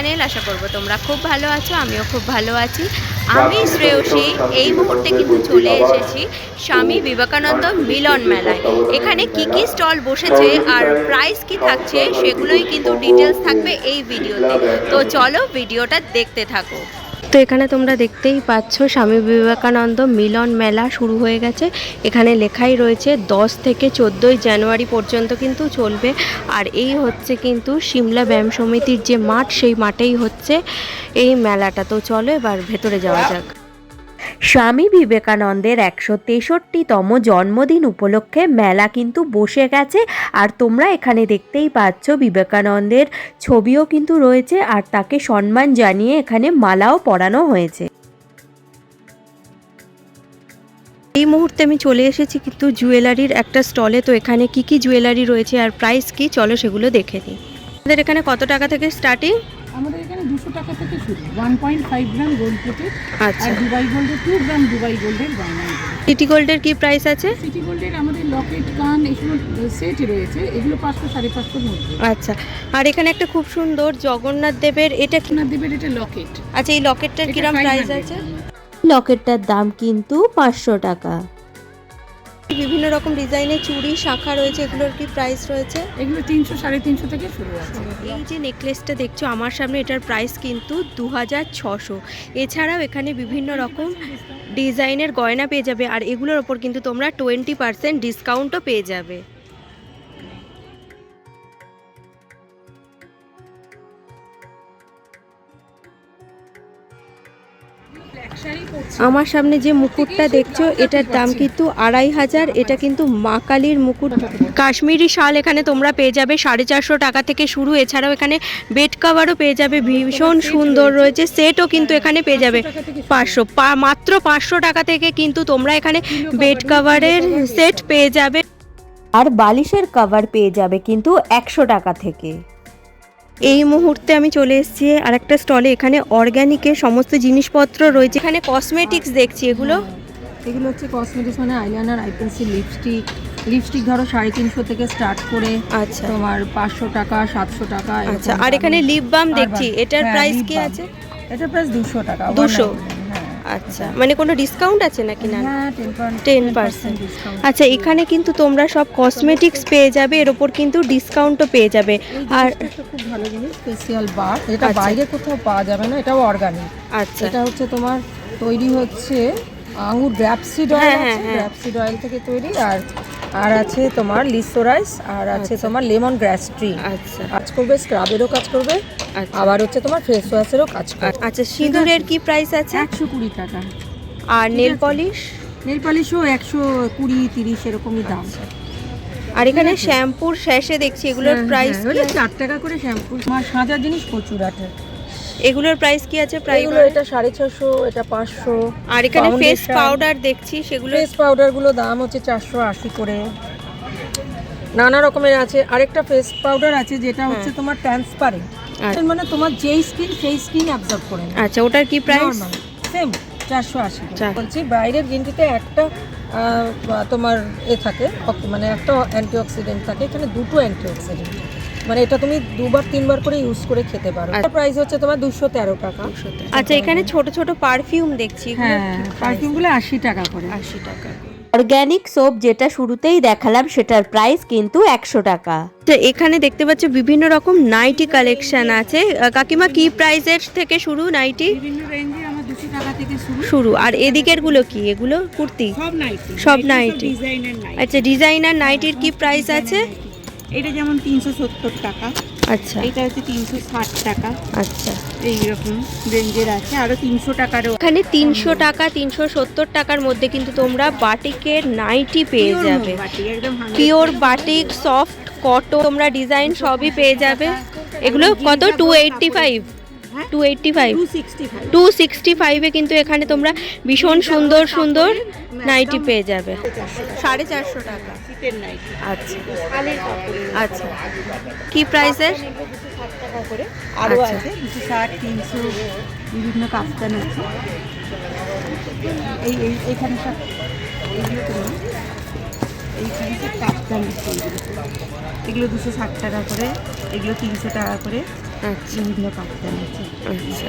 Channel আশা করব তোমরা খুব ভালো আছো আমিও খুব ভালো আছি। আমি শ্রেয়সী এই মুহূর্তে কিন্তু চলে এসেছি স্বামী বিবেকানন্দ মিলন মেলায়। এখানে কি কি স্টল বসেছে আর প্রাইস কি থাকছে সেগুলোই কিন্তু ডিটেলস থাকবে এই ভিডিওতে তো চলো ভিডিওটা দেখতে থাকো। তো এখানে তোমরা দেখতেই পাচ্ছ স্বামী বিবেকানন্দ মিলন মেলা শুরু হয়ে গেছে। এখানে লেখাই রয়েছে, দশ থেকে চোদ্দোই জানুয়ারি পর্যন্ত কিন্তু চলবে। আর এই হচ্ছে কিন্তু সিমলা ব্যায়াম সমিতির যে মাঠ, সেই মাঠেই হচ্ছে এই মেলাটা। তো চলো এবার ভেতরে যাওয়া যাক। স্বামী বিবেকানন্দের একশো তেষট্টিতম জন্মদিন উপলক্ষে মেলা কিন্তু বসে গেছে। আর তোমরা এখানে দেখতেই পাচ্ছ বিবেকানন্দের ছবিও কিন্তু রয়েছে আর তাকে সম্মান জানিয়ে এখানে মালাও পরানো হয়েছে। এই মুহূর্তে আমি চলে এসেছি কিন্তু জুয়েলারির একটা স্টলে। তো এখানে কি কি জুয়েলারি রয়েছে আর প্রাইস কি? চলো সেগুলো দেখে নিই। আমাদের এখানে কত টাকা থেকে স্টার্টিং? দুশো টাকা থেকে শুরু। One point five gram gold আচ্ছা। আর দুবাই গোল্ডের টু গ্রাম দুবাই গোল্ডের গয়না সিটি গোল্ডের কি প্রাইস আছে? সিটি গোল্ডের আমাদের লকেট কান এগুলো সেট রয়েছে। এগুলো পাঁচশো সাড়ে পাঁচশোর মধ্যে। আচ্ছা। আর এখানে একটা খুব সুন্দর জগন্নাথ দেবের এটা কি? দেবের এটা লকেট আচ্ছা এই লকেটটার কিরম প্রাইস আছে? আছে লকেটটার দাম কিন্তু পাঁচশো টাকা। বিভিন্ন রকম ডিজাইনের চুড়ি শাখা রয়েছে এগুলোর কি প্রাইস রয়েছে? এগুলো তিনশো সাড়ে তিনশো থেকে শুরু আছে। এই যে নেকলেসটা দেখছ আমার সামনে এটার প্রাইস কিন্তু দু হাজার ছশো। এছাড়াও এখানে বিভিন্ন রকম ডিজাইনের গয়না পেয়ে যাবে আর এগুলোর ওপর কিন্তু তোমরা টোয়েন্টি পার্সেন্ট ডিসকাউন্টও পেয়ে যাবে। আমার সামনে যে মুকুটটা দেখছ, এটার দাম কিন্তু আড়াই হাজার। এটা কিন্তু মা কালীর মুকুট। কাশ্মীরি শাল এখানে তোমরা পেয়ে যাবে, সাড়ে চারশো টাকা থেকে শুরু। এছাড়াও এখানে বেড কাভারও পেয়ে যাবে, ভীষণ সুন্দর রয়েছে। সেটও কিন্তু এখানে পেয়ে যাবে পাঁচশো। মাত্র পাঁচশো টাকা থেকে কিন্তু তোমরা এখানে বেড কাভারের সেট পেয়ে যাবে। আর বালিশের কভার পেয়ে যাবে কিন্তু একশো টাকা থেকে। এই মুহূর্তে আমি চলে এসেছি আর একটা স্টলে এখানে অর্গ্যানিকের সমস্ত জিনিসপত্র রয়েছে। এখানে কসমেটিক্স দেখছি এগুলো? এগুলো হচ্ছে কসমেটিক্স মানে eyeliner eye pencil lipstick lipstick ধরো সাড়ে তিনশো থেকে স্টার্ট করে আচ্ছা। তোমার পাঁচশো টাকা সাতশো টাকা আচ্ছা আর এখানে লিপ বাম দেখছি এটার হ্যাঁ, প্রাইস কি আছে? এটার প্রাইস দুশো টাকা 200 199, হ্যাঁ আচ্ছা মানে কোনো ডিসকাউন্ট আছে নাকি না? হ্যাঁ টেন পার্সেন্ট আচ্ছা এখানে কিন্তু তোমরা সব কসমেটিক্স পেয়ে যাবে এর ওপর কিন্তু ডিসকাউন্টও পেয়ে যাবে। আর খুব ভালো জিনিস স্পেশাল বার এটা আচ্ছা। বাইরে কোথাও পাওয়া যাবে না এটাও অর্গানিক আচ্ছা। এটা হচ্ছে তোমার তৈরি হচ্ছে আঙুর গ্র্যাপসিড অয়েল হ্যাঁ, হ্যাঁ, আছে হ্যাঁ। গ্র্যাপসিড অয়েল থেকে তৈরি আর আর আছে তোমার লিসো রাইস আর আছে তোমার লেমন গ্রাস ট্রি। আচ্ছা। কাজ করবে স্ক্রাবেরও কাজ করবে আচ্ছা। আবার হচ্ছে তোমার ফেস ওয়াশেরও কাজ করবে। আচ্ছা সিঁদুরের কি প্রাইস আছে? একশো কুড়ি টাকা। আর নেল পলিশ? নেল পলিশও একশো কুড়ি তিরিশ এরকমই দাম। আর এখানে শ্যাম্পুর শেষে দেখছি এগুলোর হ্যাঁ, প্রাইস হ্যাঁ, চার টাকা করে শ্যাম্পু। আমার সাজার জিনিস প্রচুর আছে। এগুলোর প্রাইস কি আছে প্রাইস এগুলো এটা সাড়ে ছশো এটা পাঁচশো। আর এখানে ফেস পাউডার দেখছি সেগুলো ফেস পাউডারগুলো দাম হচ্ছে চারশো আশি করে। নানা রকমের আছে। আরেকটা ফেস পাউডার আছে যেটা হচ্ছে তোমার ট্রান্সপারেন্ট আচ্ছা। মানে তোমার যেই স্কিন সেই স্কিন অ্যাবজর্ব করে আচ্ছা ওটার কি প্রাইস সেম চারশো আশি বলছি বাইরের গেঞ্জিতে একটা তোমার এ থাকে মানে একটা অ্যান্টিঅক্সিডেন্ট থাকে এখানে দুটো অ্যান্টিঅক্সিডেন্ট মানে এটা তুমি দুবার তিনবার করে ইউজ করে খেতে পারো। আচ্ছা। প্রাইস হচ্ছে তোমার দুশো তেরো টাকা। আচ্ছা এখানে ছোট ছোট পারফিউম দেখছি হ্যাঁ পারফিউমগুলো আশি টাকা করে। আশি টাকা। অর্গ্যানিক সোপ যেটা শুরুতেই দেখালাম সেটার প্রাইস কিন্তু একশো টাকা। তো এখানে দেখতে পাচ্ছ বিভিন্ন রকম নাইটি কালেকশন আছে। কাকিমা কি প্রাইসের থেকে শুরু নাইটি? বিভিন্ন রেঞ্জে আমার দুশো টাকা থেকে শুরু। শুরু। আর এদিকেরগুলো কি? এগুলো কুর্তি? সব নাইটি। সব নাইটি ডিজাইনের নাইটি। আচ্ছা ডিজাইনার নাইটির কি প্রাইস আছে? এটা যেমন তিনশো সত্তর টাকা। আচ্ছা। এটা হচ্ছে তিনশো ষাট টাকা। আচ্ছা। এইরকম রেঞ্জের আছে। আরও তিনশো টাকারও এখানে তিনশো টাকা তিনশো সত্তর টাকার মধ্যে কিন্তু তোমরা বাটিকের নাইটি পেয়ে যাবে। মোমবাতি, একদম 100% পিওর বাটিক সফট কটন তোমরা ডিজাইন সবই পেয়ে যাবে। এগুলো কত? Two eighty five? Two eighty five two sixty ফাইভে কিন্তু এখানে তোমরা ভীষণ সুন্দর সুন্দর নাইটি পেয়ে যাবে। সাড়ে চারশো টাকা। শীতের নাইটি আচ্ছা। আচ্ছা। কি প্রাইসের টাকা করে। আরও আচ্ছা। আছে। দুশো ষাট তিনশো বিভিন্ন কাফতান আছে। এই এই এইখানে সব। এইখানে সব এগুলো। দুশো ষাট টাকা করে এগুলো তিনশো টাকা করে। আচ্ছা। বিভিন্ন কাপ্তান আছে। আচ্ছা।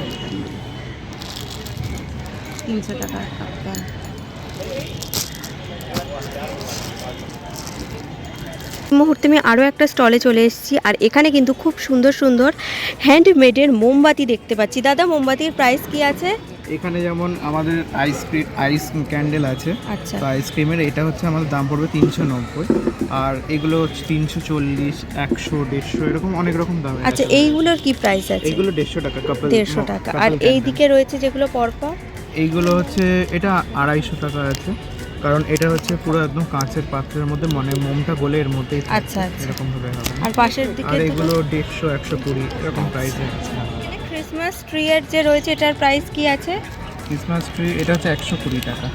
তিনশো টাকার কাপ্তান মুহূর্তে আমি আরও একটা স্টলে চলে এসেছি আর এখানে কিন্তু খুব সুন্দর সুন্দর হ্যান্ডমেডের মোমবাতি দেখতে পাচ্ছি। দাদা মোমবাতির প্রাইস কি আছে? এখানে যেমন আমাদের আইসক্রিম আইস ক্যান্ডেল আছে আচ্ছা। তো আইসক্রিমের এটা হচ্ছে আমাদের দাম পড়বে তিনশো নব্বই। আর এগুলো হচ্ছে তিনশো চল্লিশ একশো দেড়শো এরকম অনেক রকম দাম আচ্ছা এইগুলোর কি প্রাইস আছে? এইগুলো দেড়শো টাকা কাপল দেড়শো টাকা। আর এই দিকে রয়েছে যেগুলো পরপর? এইগুলো হচ্ছে এটা আড়াইশো টাকা আছে। কারণ এটা হচ্ছে পুরো একদম কাঁচের পাত্রের মধ্যে মানে মোমটা গলে এর মধ্যেই আচ্ছা, আচ্ছা। এরকম ভাবে হবে। আর পাশের দিকে আর এগুলো দেড়শো একশো কুড়ি এরকম প্রাইসে ক্রিসমাস ট্রি এর যে রয়েছে এটার প্রাইস কি আছে? ক্রিসমাস ট্রি এটা হচ্ছে একশো কুড়ি টাকা।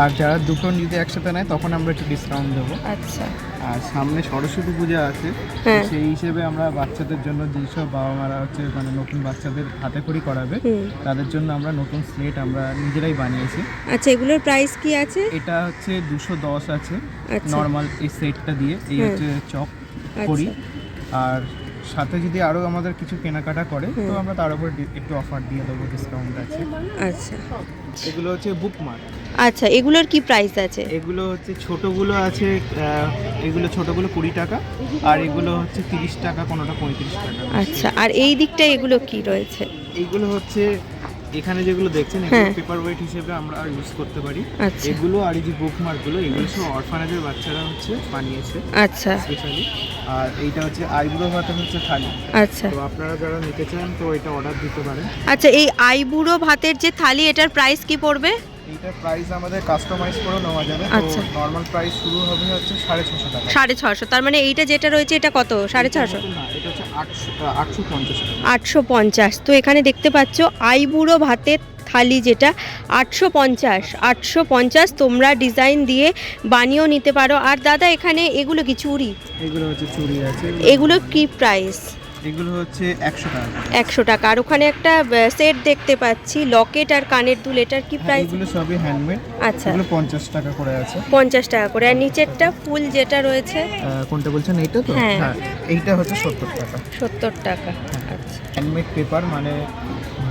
আর যারা দুটো যদি একসাথে নেয় তখন আমরা একটু ডিসকাউন্ট দেবো। আচ্ছা। আর সামনে সরস্বতী পূজা আছে। হ্যাঁ। সেই হিসেবে আমরা বাচ্চাদের জন্য যেসব বাবা মারা হচ্ছে মানে নতুন বাচ্চাদের হাতে খড়ি করাবে তাদের জন্য আমরা নতুন স্লেট আমরা নিজেরাই বানিয়েছি। আচ্ছা এগুলোর প্রাইস কি আছে? এটা হচ্ছে দুশো দশ আছে আচ্ছা। নর্মাল এই সেটটা দিয়ে এই হচ্ছে চক করি আচ্ছা আর সাথে যদি আরও আমাদের কিছু কেনাকাটা করে তো আমরা তার উপর একটু অফার দিয়ে দেবো ডিসকাউন্ট আছে। আচ্ছা। এগুলো হচ্ছে বুকমার্ক আচ্ছা এগুলোর কি প্রাইস আছে? এগুলো হচ্ছে ছোটোগুলো আছে এগুলো ছোটোগুলো কুড়ি টাকা আর এগুলো হচ্ছে তিরিশ টাকা কোনোটা পঁয়ত্রিশ টাকা। আচ্ছা আর এই দিকটা এগুলো কি রয়েছে? এগুলো হচ্ছে এখানে যেগুলো দেখছেন হ্যাঁ। এগুলো পেপার ওয়েট হিসেবে আমরা ইউজ করতে পারি। আচ্ছা। এগুলো আর এই যে বুকমার্কগুলো এগুলো সব অরফানেজের বাচ্চারা হচ্ছে বানিয়েছে আচ্ছা। স্পেশালি আর এইটা হচ্ছে আইব্রো ভাতের হচ্ছে থালি। আচ্ছা। তো আপনারা যারা নিতে চান তো এটা অর্ডার দিতে পারেন। আচ্ছা এই আইবুড়ো ভাতের যে থালি এটার প্রাইস কি পড়বে? এইটার প্রাইস আমাদের কাস্টমাইজ করে নেওয়া যাবে। তো আচ্ছা। নর্মাল প্রাইস শুরু হবে হচ্ছে সাড়ে ছশো টাকা। সাড়ে ছশো তার মানে এইটা যেটা রয়েছে এটা কত? সাড়ে ছশো না এটা হচ্ছে আটশো আটশো পঞ্চাশ টাকা। আটশো পঞ্চাশ। তো এখানে দেখতে পাচ্ছ আইবুড়ো ভাতের থালি যেটা আটশো পঞ্চাশ। আটশো পঞ্চাশ তোমরা ডিজাইন দিয়ে বানিয়েও নিতে পারো। আর দাদা এখানে এগুলো কি চুড়ি? এগুলো হচ্ছে চুড়ি আছে। এগুলো কি প্রাইস এগুলো হচ্ছে একশো টাকা একশো টাকা। আর ওখানে একটা সেট দেখতে পাচ্ছি লকেট আর কানের দুল এটার কি হ্যাঁ, প্রাইস এগুলো সবই হ্যান্ডমেড আচ্ছা। এগুলো পঞ্চাশ টাকা করে আছে। পঞ্চাশ টাকা করে। আর নিচেরটা ফুল যেটা রয়েছে? কোনটা বলছেন এইটা তো? হ্যাঁ। হ্যাঁ এইটা হচ্ছে সত্তর টাকা। সত্তর টাকা। আচ্ছা হ্যান্ডমেড পেপার মানে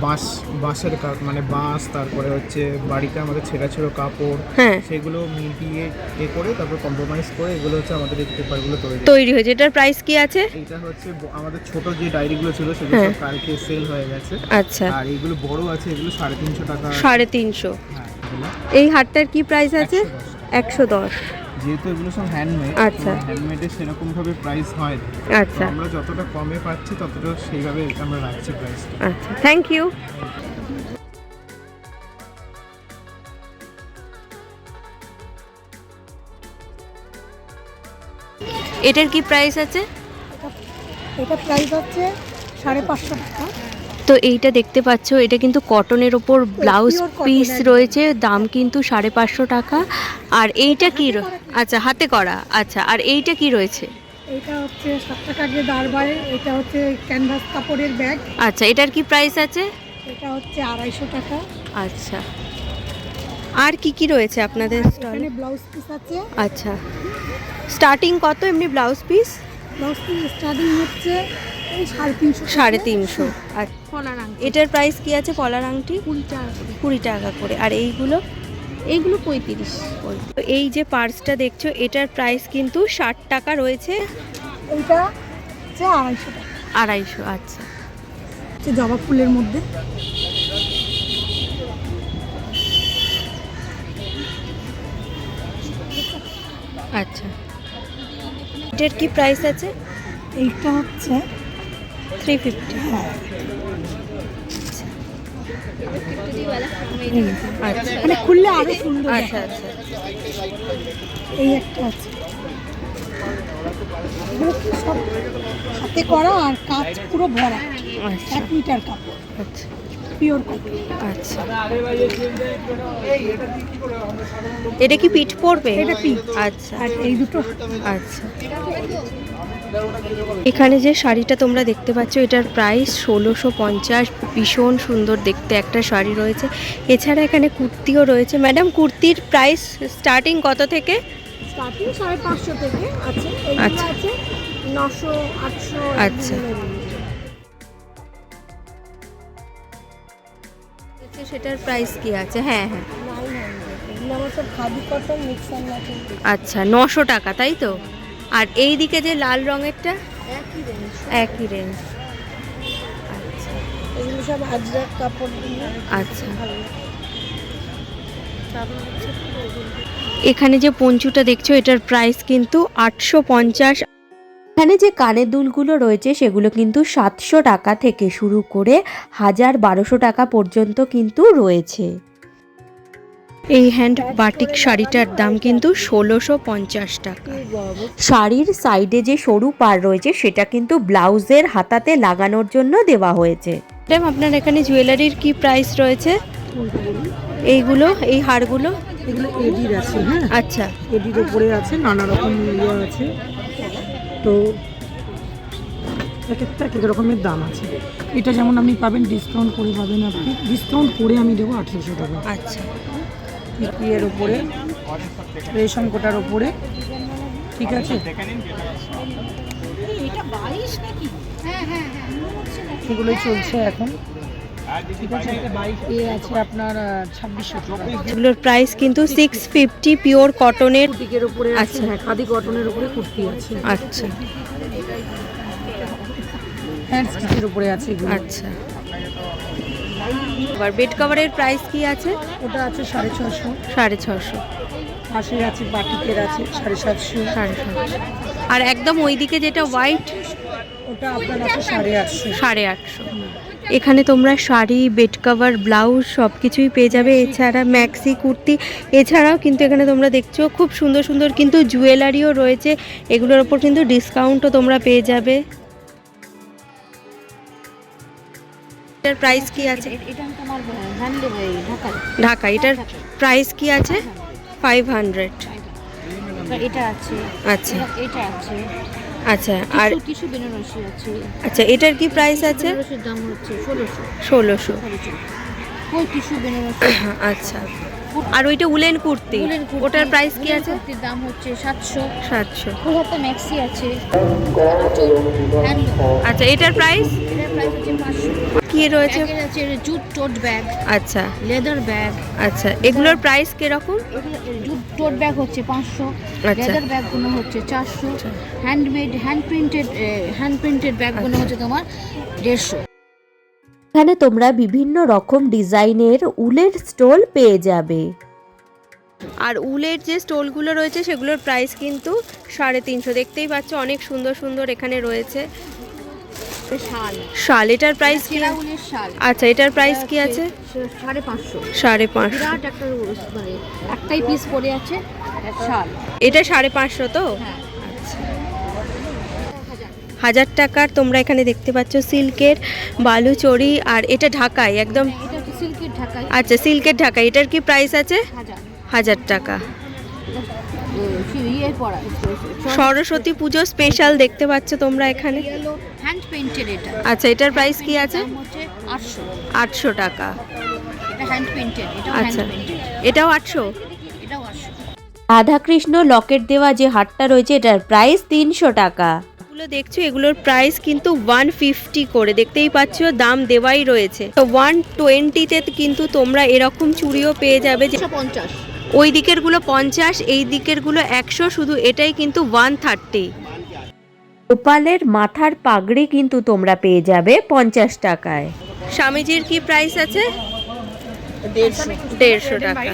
বাঁশ বাঁশের কাপ মানে বাঁশ তারপরে হচ্ছে বাড়িতে আমাদের ছেঁড়া ছেঁড়ো কাপড় হ্যাঁ। সেগুলো মিলিয়ে এ করে তারপর কম্প্রোমাইজ করে এগুলো হচ্ছে আমাদের এই পেপারগুলো তৈরি তৈরি হয়েছে। এটার প্রাইস কি আছে? এটা হচ্ছে আমাদের ছোট যে ডায়েরিগুলো ছিল সেগুলো হ্যাঁ। সব কালকে সেল হয়ে গেছে। আচ্ছা। আর এগুলো বড় আছে এগুলো সাড়ে তিনশো টাকা। সাড়ে তিনশো। হ্যাঁ এই হারটার কি প্রাইস আছে? একশো দশ। যেহেতু এগুলো সব হ্যান্ডমেড আচ্ছা। সেরকম ভাবে প্রাইস হয় আচ্ছা। আমরা যতটা কমে পাচ্ছি ততটা সেইভাবে আমরা রাখছি প্রাইসটা আচ্ছা থ্যাংক ইউ এটার কি প্রাইস আছে? এটা প্রাইস হচ্ছে সাড়ে পাঁচশো টাকা। তো এইটা দেখতে পাচ্ছ এটা কিন্তু কটনের ওপর ব্লাউজ পিস রয়েছে দাম কিন্তু সাড়ে পাঁচশো টাকা। আর এইটা কি র- আচ্ছা হাতে করা। আচ্ছা আর এইটা কি রয়েছে? এটা হচ্ছে সাত টাকা এটা হচ্ছে ক্যানভাস কাপড়ের ব্যাগ। আচ্ছা এটার কি প্রাইস আছে? এটা হচ্ছে আড়াইশো টাকা। আচ্ছা। আর কি কি রয়েছে আপনাদের স্টলে ব্লাউজ পিস আছে। আচ্ছা। স্টার্টিং কত এমনি blouse piece blouse piece starting হচ্ছে সাড়ে তিনশো সাড়ে তিনশো। আর আংটি। এটার প্রাইস কি আছে পলার আংটি? কুড়ি টাকা কুড়ি টাকা করে। আর এইগুলো? এইগুলো পঁয়ত্রিশ তো এই যে পার্সটা দেখছ এটার প্রাইস কিন্তু ষাট টাকা রয়েছে। হচ্ছে আড়াইশো টাকা। আড়াইশো আচ্ছা। জবা ফুলের মধ্যে। আচ্ছা। এটার কি প্রাইস আছে? এইটা হচ্ছে থ্রি ফিফটি হ্যাঁ। আচ্ছা মানে খুললে আরও সুন্দর আচ্ছা। আচ্ছা। এই একটা আছে। সব হাতে করা আর কাজ পুরো ভরা? আচ্ছা। এক মিটার কাপড় আচ্ছা। পিওর আচ্ছা। এটা কি পিঠ পড়বে? এটা পিঠ। আচ্ছা। আর এই দুটো। আচ্ছা। এখানে যে শাড়িটা তোমরা দেখতে পাচ্ছ এটার প্রাইস ষোলোশো পঞ্চাশ ভীষণ সুন্দর দেখতে একটা শাড়ি রয়েছে। এছাড়া এখানে কুর্তিও রয়েছে। ম্যাডাম কুর্তির প্রাইস স্টার্টিং কত থেকে? সাড়ে পাঁচশো থেকে আচ্ছা। নশো আটশো আচ্ছা। সেটার প্রাইস কি আছে? হ্যাঁ হ্যাঁ। আচ্ছা নশো টাকা তাই তো? আর এই দিকে যে লাল রঙেরটা একই রেঞ্জ একই রেঞ্জ আচ্ছা এগুলো সব আজরাক কাপড় আচ্ছা। এখানে যে পঞ্চুটা দেখছ এটার প্রাইস কিন্তু আটশো পঞ্চাশ। এখানে যে কানের দুলগুলো রয়েছে সেগুলো কিন্তু সাতশো টাকা থেকে শুরু করে হাজার বারোশো টাকা পর্যন্ত কিন্তু রয়েছে। এই হ্যান্ড বাটিক শাড়িটার দাম কিন্তু ষোলোশো পঞ্চাশ টাকা। শাড়ির সাইডে যে সরু পার রয়েছে সেটা কিন্তু ব্লাউজের হাতাতে লাগানোর জন্য দেওয়া হয়েছে। ম্যাম আপনার এখানে জুয়েলারির কি প্রাইস রয়েছে? এইগুলো এই হারগুলো? এগুলো এডির আছে হ্যাঁ। আচ্ছা। এডির উপরে আছে নানা রকম ইয়ে আছে। তো এক একটা এক এক রকমের দাম আছে। এটা যেমন আপনি পাবেন ডিসকাউন্ট করে পাবেন আপনি। ডিসকাউন্ট করে আমি দেবো আঠেরোশো টাকা। আচ্ছা। ইয়ের উপরে রেশম কোটার উপরে ঠিক আছে? এগুলোই চলছে এখন। এ আছে আপনার ছাব্বিশশো টাকা। এগুলোর প্রাইস কিন্তু সিক্স ফিফটি পিওর কটনের উপরে আছে আচ্ছা। হ্যাঁ খাদি কটনের উপরে কুর্তি আছে। আচ্ছা। হ্যান্ড স্টিচের উপরে আছে আচ্ছা। এবার বেড কভারের প্রাইস কি আছে? ওটা আছে সাড়ে ছশো। সাড়ে ছশো। পাশে আছে বাটিকের আছে সাড়ে সাতশো। সাড়ে ছশো আর একদম ওইদিকে যেটা হোয়াইট ওটা আপনার আছে সাড়ে আটশো। সাড়ে আটশো। এখানে তোমরা শাড়ি বেড কভার ব্লাউজ সব কিছুই পেয়ে যাবে। এছাড়া ম্যাক্সি কুর্তি। এছাড়াও কিন্তু এখানে তোমরা দেখছ খুব সুন্দর সুন্দর কিন্তু জুয়েলারিও রয়েছে। এগুলোর ওপর কিন্তু ডিসকাউন্টও তোমরা পেয়ে যাবে। এটার প্রাইস কি আছে? ঢাকা এটার প্রাইস কি আছে? ফাইভ হান্ড্রেড এটা আছে। আচ্ছা। এটা আছে। আচ্ছা আর কিছু বেনারসি আছে। আচ্ছা এটার কি প্রাইস আছে? বেনারসির দাম হচ্ছে কিছু বেনারসি? আচ্ছা। আর ওইটা উলেন কুর্তি ওটার প্রাইস কি আছে? কুর্তির দাম হচ্ছে ওর হাতে ম্যাক্সি আছে। আচ্ছা এটার প্রাইস এটার প্রাইস হচ্ছে পাঁচশো। কি রয়েছে? Jute tote bag. আচ্ছা। Leather bag. আচ্ছা এগুলোর প্রাইস কীরকম? জুট টোট ব্যাগ হচ্ছে পাঁচশো আচ্ছা। লেদার ব্যাগগুলো হচ্ছে চারশো handmade hand printed hand printed ব্যাগগুলো আচ্ছা। হচ্ছে তোমার দেড়শো। এখানে তোমরা বিভিন্ন রকম ডিজাইনের উলের স্টোল পেয়ে যাবে। আর উলের যে স্টোলগুলো রয়েছে সেগুলোর প্রাইস কিন্তু সাড়ে তিনশো। দেখতেই পাচ্ছ অনেক সুন্দর সুন্দর এখানে রয়েছে। শাল। শাল এটার প্রাইস কি? শাল। আচ্ছা এটার প্রাইস কি আছে? সাড়ে পাঁচশো। সাড়ে পাঁচশো। বিরাট একটা মানে একটাই পিস পড়ে আছে শাল। এটা সাড়ে পাঁচশো তো? হ্যাঁ। হাজার টাকার তোমরা এখানে দেখতে পাচ্ছ সিল্কের বালুচরি আর এটা ঢাকায় একদম ঢাকাই। আচ্ছা সিল্কের ঢাকা এটার কি প্রাইস আছে? হাজার। টাকা। ইয়ে সরস্বতী পুজো স্পেশাল দেখতে পাচ্ছ তোমরা এখানে। হ্যান্ড পেন্টেড এটা। আচ্ছা এটার প্রাইস কি আছে? আটশো। আটশো টাকা। এটা হ্যান্ড পেন্টেড এটা আচ্ছা। এটাও আটশো? এটাও আটশো। রাধাকৃষ্ণ লকেট দেওয়া যে হারটা রয়েছে এটার প্রাইস তিনশো টাকা। এগুলো দেখছ এগুলোর প্রাইস কিন্তু ওয়ান ফিফটি করে। দেখতেই পাচ্ছ দাম দেওয়াই রয়েছে। তো ওয়ান টোয়েন্টিতে কিন্তু তোমরা এরকম চুড়িও পেয়ে যাবে যে পঞ্চাশ। ওই দিকেরগুলো পঞ্চাশ এই দিকেরগুলো একশো শুধু এটাই কিন্তু ওয়ান থার্টি গোপালের মাথার পাগড়ি কিন্তু তোমরা পেয়ে যাবে পঞ্চাশ টাকায়। স্বামীজির কি প্রাইস আছে? দেড়শো। টাকা।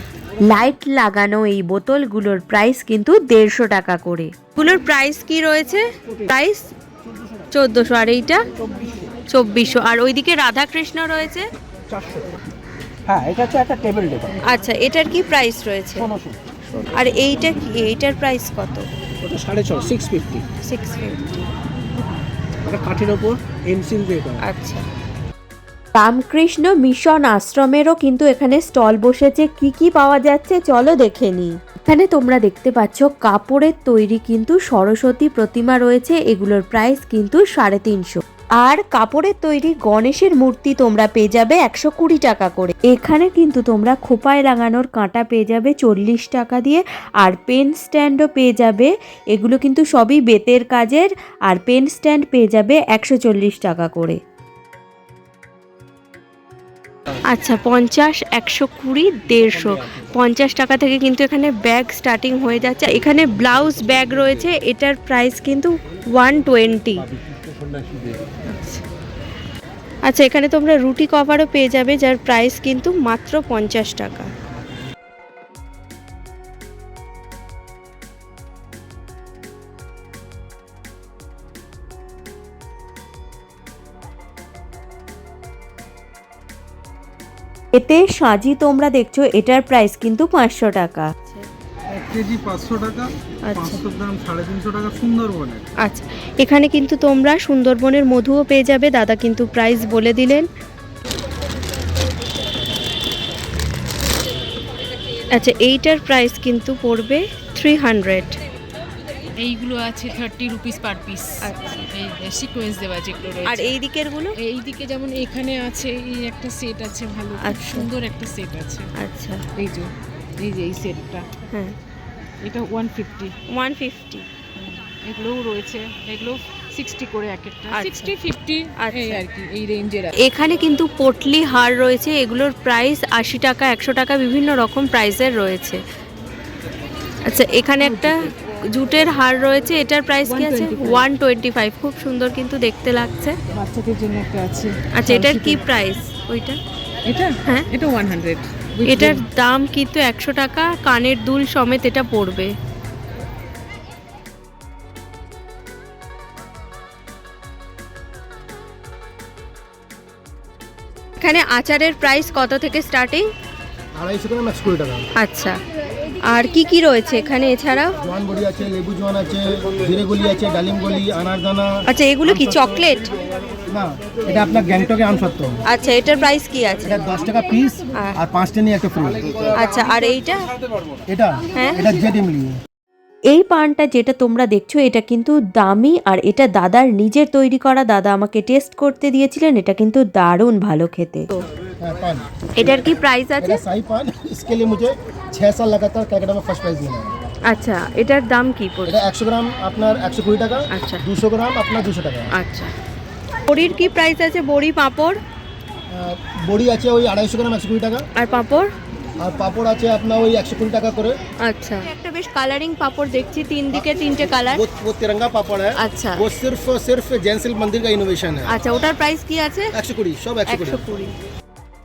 লাইট লাগানো এই বোতলগুলোর প্রাইস কিন্তু দেড়শো টাকা করে। গুলোর প্রাইস কি রয়েছে? প্রাইস চোদ্দোশো। আর এইটা? চব্বিশশো। আর ওইদিকে রাধাকৃষ্ণ রয়েছে? হ্যাঁ এটা হচ্ছে একটা টেবিল টেবিল আচ্ছা এটার কি প্রাইস রয়েছে? আর এইটা কি? এইটার প্রাইস কত? ওটা সাড়ে ছ সিক্স ফিফটি সিক্স ফিফটি ওটা কাঠের ওপর এমসিল দিয়ে করা। আচ্ছা। রামকৃষ্ণ মিশন আশ্রমেরও কিন্তু এখানে স্টল বসেছে। কি কি পাওয়া যাচ্ছে চলো দেখে নি এখানে তোমরা দেখতে পাচ্ছ কাপড়ের তৈরি কিন্তু সরস্বতী প্রতিমা রয়েছে। এগুলোর প্রাইস কিন্তু সাড়ে তিনশো। আর কাপড়ের তৈরি গণেশের মূর্তি তোমরা পেয়ে যাবে একশো কুড়ি টাকা করে। এখানে কিন্তু তোমরা খোপায় লাগানোর কাঁটা পেয়ে যাবে চল্লিশ টাকা দিয়ে, আর পেন স্ট্যান্ডও পেয়ে যাবে। এগুলো কিন্তু সবই বেতের কাজের, আর পেন স্ট্যান্ড পেয়ে যাবে একশো চল্লিশ টাকা করে। আচ্ছা পঞ্চাশ, একশো কুড়ি, দেড়শো। পঞ্চাশ টাকা থেকে কিন্তু এখানে ব্যাগ স্টার্টিং হয়ে যাচ্ছে। এখানে ব্লাউজ ব্যাগ রয়েছে, এটার প্রাইস কিন্তু ওয়ান টোয়েন্টি আচ্ছা এখানে তোমরা রুটি কভারও পেয়ে যাবে যার প্রাইস কিন্তু মাত্র পঞ্চাশ টাকা। এতে সাজি তোমরা দেখছ এটার প্রাইস কিন্তু পাঁচশো টাকা। কেজি পাঁচশো টাকা আচ্ছা। পাঁচশো গ্রাম সাড়ে তিনশো টাকা সুন্দরবনের। আচ্ছা এখানে কিন্তু তোমরা সুন্দরবনের মধুও পেয়ে যাবে দাদা কিন্তু প্রাইস বলে দিলেন। আচ্ছা এইটার প্রাইস কিন্তু পড়বে থ্রি হান্ড্রেড এইগুলো আছে থার্টি রুপিস পার পিস এই সিকোয়েন্স দেওয়া যেগুলো। আর এই দিকেরগুলো? এই দিকে যেমন এখানে আছে এই একটা সেট আছে ভালো আচ্ছা। সুন্দর একটা সেট আছে। আচ্ছা। এই যে এই যে এই সেটটা হ্যাঁ। এটা ওয়ান ফিফটি ওয়ান ফিফটি এগুলোও রয়েছে এগুলো সিক্সটি করে এক একটা। আচ্ছা। সিক্সটি ফিফটি আচ্ছা। এই আর কি এই রেঞ্জের এখানে কিন্তু পটলি হার রয়েছে এগুলোর প্রাইস আশি টাকা একশো টাকা বিভিন্ন রকম প্রাইসের রয়েছে। আচ্ছা এখানে একটা জুটের হার রয়েছে এটার প্রাইস কি আছে? ওয়ান টোয়েন্টি ফাইভ খুব সুন্দর কিন্তু দেখতে লাগছে। বাচ্চাদের জন্য একটা আছে। আচ্ছা এটার কি প্রাইস ওইটা? এটা? হ্যাঁ। এটা ওয়ান হান্ড্রেড এটার দাম কিন্তু একশো টাকা কানের দুল সমেত এটা পড়বে। এখানে আচারের প্রাইস কত থেকে স্টার্টিং আড়াইশো গ্রাম একশো কুড়ি টাকা। আচ্ছা। আর কি কি রয়েছে এখানে এছাড়া? জোয়ান বড়ি আছে লেবু জোয়ান আছে জিরে গলি আছে ডালিম গলি আনারদানা। আচ্ছা এগুলো কি চকলেট? না এটা আপনার গ্যাংটকে আমসত্ব আচ্ছা এটার প্রাইস কি আছে? এটা দশ টাকা পিস আর? পাঁচটা নিয়ে একটা ফ্রি আচ্ছা আর এইটা? এটা হ্যাঁ। এটা জেড ইমলি। এই পানটা যেটা তোমরা দেখছ এটা কিন্তু দামি আর এটা দাদার নিজের তৈরি করা। দাদা আমাকে টেস্ট করতে দিয়েছিলেন এটা কিন্তু দারুণ ভালো খেতে। হ্যাঁ, এটার কি প্রাইস আছে? স্কেলে মুঝে 6 সাল লাগাতার में ফার্স্ট প্রাইজ মিলা আচ্ছা এটার দাম কি পড়ে এটা 100 গ্রাম আপনার 120 টাকা আচ্ছা। 200 গ্রাম আপনার 200 টাকা। আচ্ছা। বড়ির কি প্রাইস আছে? বড়ি পাপড়? বড়ি আছে ওই 250 গ্রাম 120 টাকা। আর পাপড়? আর পাঁপড় আছে আপনার ওই একশো কুড়ি টাকা করে আচ্ছা একটা বেশ কালারিং পাঁপড় দেখছি তিন দিকে তিনটে কালার वो वो तिरंगा पापड़ है अच्छा। वो सिर्फ सिर्फ जैन सिल्क मंदिर का इनोवेशन है আচ্ছা ওটার প্রাইস কি আছে একশো কুড়ি সব একশো কুড়ি একশো কুড়ি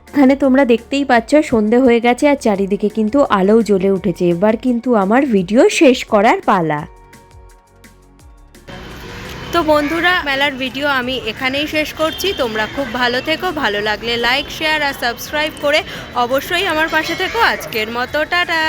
এখানে তোমরা দেখতেই পাচ্ছ সন্ধে হয়ে গেছে আর চারিদিকে কিন্তু আলোও জ্বলে উঠেছে এবার কিন্তু আমার ভিডিও শেষ করার পালা তো বন্ধুরা, মেলার ভিডিও আমি এখানেই শেষ করছি। তোমরা খুব ভালো থেকো, ভালো লাগলে লাইক শেয়ার আর সাবস্ক্রাইব করে অবশ্যই আমার পাশে থেকো। আজকের মতো, টাটা!